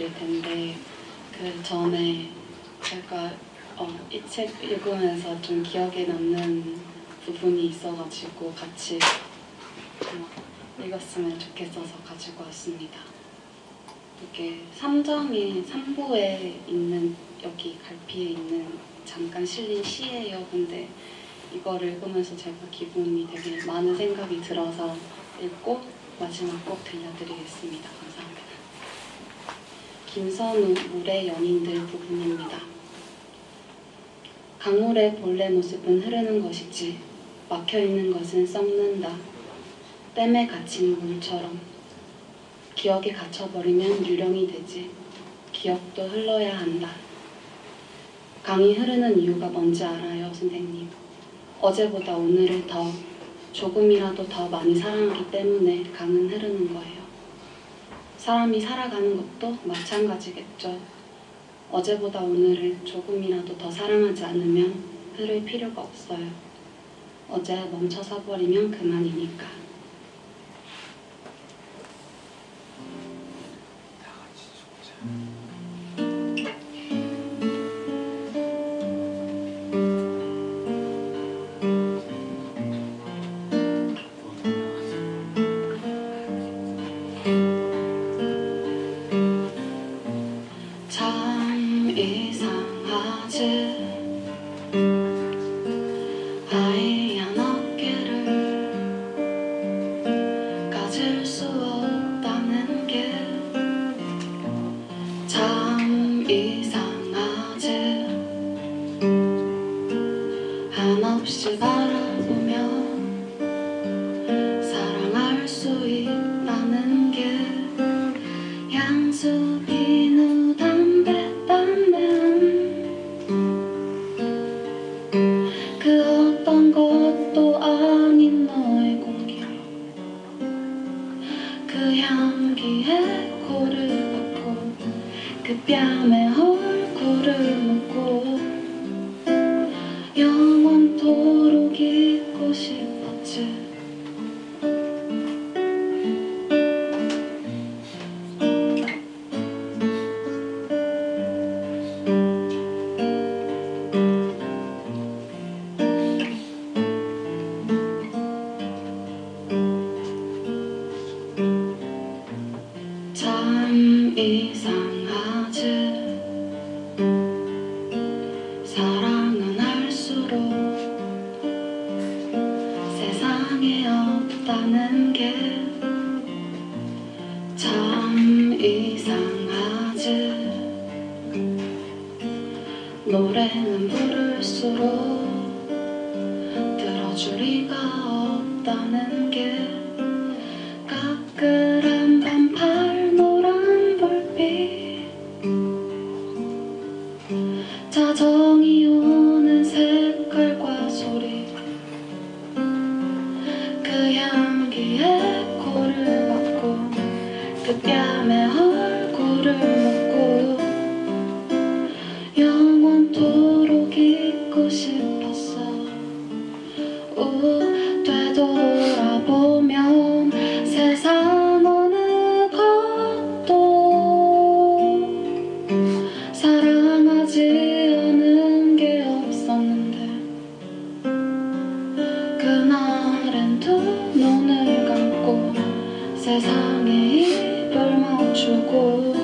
드릴 텐데 그 전에 제가 어, 이책 읽으면서 좀 기억에 남는 부분이 있어가지고 같이 어, 읽었으면 좋겠어서 가지고 왔습니다. 이게 3장의 3부에 있는 여기 갈피에 있는 잠깐 실린 시예요. 근데 이걸 읽으면서 제가 기분이 되게 많은 생각이 들어서 읽고 마지막 꼭 들려드리겠습니다. 감사합니다. 김선우 물의 연인들 부분입니다. 강물의 본래 모습은 흐르는 것이지 막혀 있는 것은 썩는다. 댐에 갇힌 물처럼 기억에 갇혀버리면 유령이 되지. 기억도 흘러야 한다. 강이 흐르는 이유가 뭔지 알아요, 선생님. 어제보다 오늘을 더 조금이라도 더 많이 사랑하기 때문에 강은 흐르는 거예요. 사람이 살아가는 것도 마찬가지겠죠. 어제보다 오늘을 조금이라도 더 사랑하지 않으면 흐를 필요가 없어요. 어제 멈춰서 버리면 그만이니까. 하얀 어깨를 가질 수 없다는 게 참 이상 그 향기에 코를 박고 그 뺨에 얼굴을 묻고 영원토록 잊고 싶었지 참 이상하지. 노래는 부를수록 들어줄 리가 없다는 게 까끌 그 Oh.